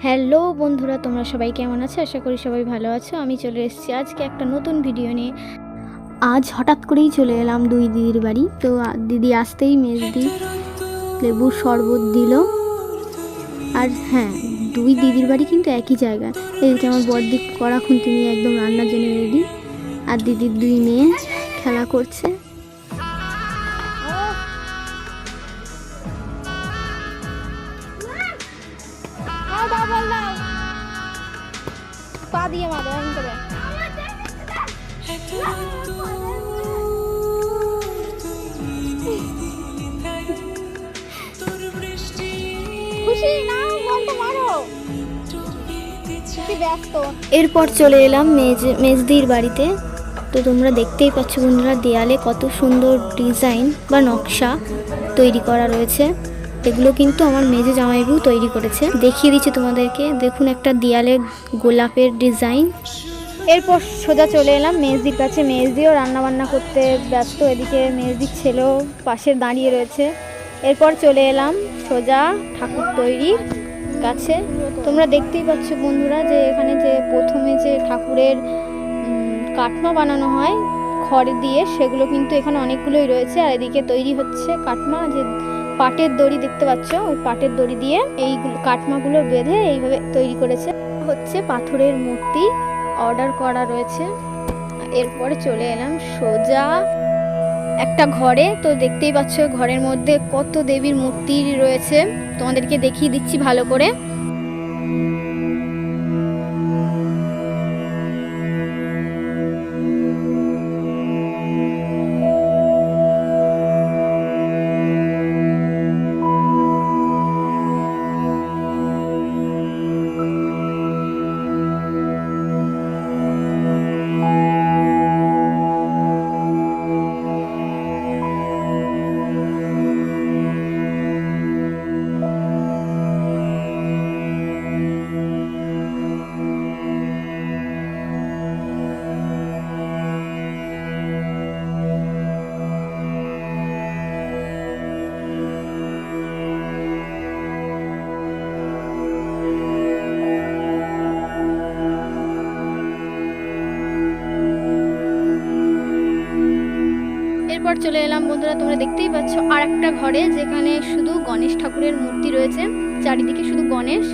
Hello বন্ধুরা, তোমরা সবাই কেমন আছো? আশা করি সবাই ভালো আছো। আমি চলে এসেছি আজকে একটা নতুন ভিডিও নিয়ে। আজ হঠাৎ করেই চলে এলাম দুই দিদির বাড়ি। তো দিদি আসতেই মেজদি লেবুর শরবত দিল। আর হ্যাঁ দুই দিদির বাড়ি কিন্তু একই জায়গায় এদিকে আমার বড়দি কড়া খুন্তি নিয়ে একদম রান্নার জন্য রেডি আর দিদির দুই মেয়ে খেলা করছে। দাও বল দাও। পা দিয়ে করে। এরপর চলে এলাম মেজ, মেজদির বাড়িতে। তো তোমরা দেখতেই পাচ্ছ বন্ধুরা, দেয়ালে কত সুন্দর ডিজাইন বা নকশা তৈরি করা রয়েছে। এগুলো কিন্তু আমার মেজে জামাইবু তৈরি করেছে। দেখিয়ে দিচ্ছি তোমাদেরকে। দেখুন একটা দেয়ালে গোলাপের ডিজাইন। এরপর সোজা চলে এলাম মেজদির কাছে। মেজদিও রান্নাবান্না করতে ব্যস্ত। এদিকে মেজদির ছেলেও পাশে দাঁড়িয়ে রয়েছে। এরপর চলে এলাম সোজা ঠাকুর তৈরির কাছে। তোমরা দেখতেই পাচ্ছ বন্ধুরা যে এখানে যে প্রথমে যে ঠাকুরের কাঠমা বানানো হয় খড় দিয়ে, সেগুলো কিন্তু এখানে অনেকগুলোই রয়েছে। আর এদিকে তৈরি হচ্ছে কাঠমা যে পাটের দড়ি দেখতে পাচ্ছ? ওই পাটের দড়ি দিয়ে এই কাঠমাগুলো বেঁধে এইভাবে তৈরি করেছে। হচ্ছে পাথরের মূর্তি অর্ডার করা রয়েছে। এরপরে চলে এলাম সোজা একটা ঘরে। তো দেখতেই পাচ্ছ ঘরের মধ্যে কত দেবীর মূর্তি রয়েছে। তোমাদেরকে দেখিয়ে দিচ্ছি ভালো করে। এরপর চলে এলাম বন্ধুরা, তোমরা দেখতেই পাচ্ছ আর একটা ঘরে যেখানে শুধু গণেশ ঠাকুরের মূর্তি রয়েছে। চারিদিকে শুধু গণেশ।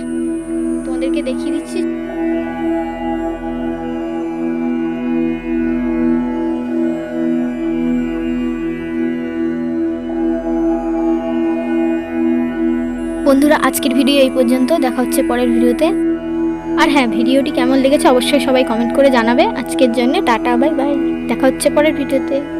তোমাদেরকে দেখিয়ে দিচ্ছি। বন্ধুরা, আজকের ভিডিও এই পর্যন্ত। দেখা হচ্ছে পরের ভিডিওতে। আর হ্যাঁ ভিডিওটি কেমন লেগেছে অবশ্যই সবাই কমেন্ট করে জানাবে। আজকের জন্য টাটা, বাই বাই। দেখা হচ্ছে পরের ভিডিওতে।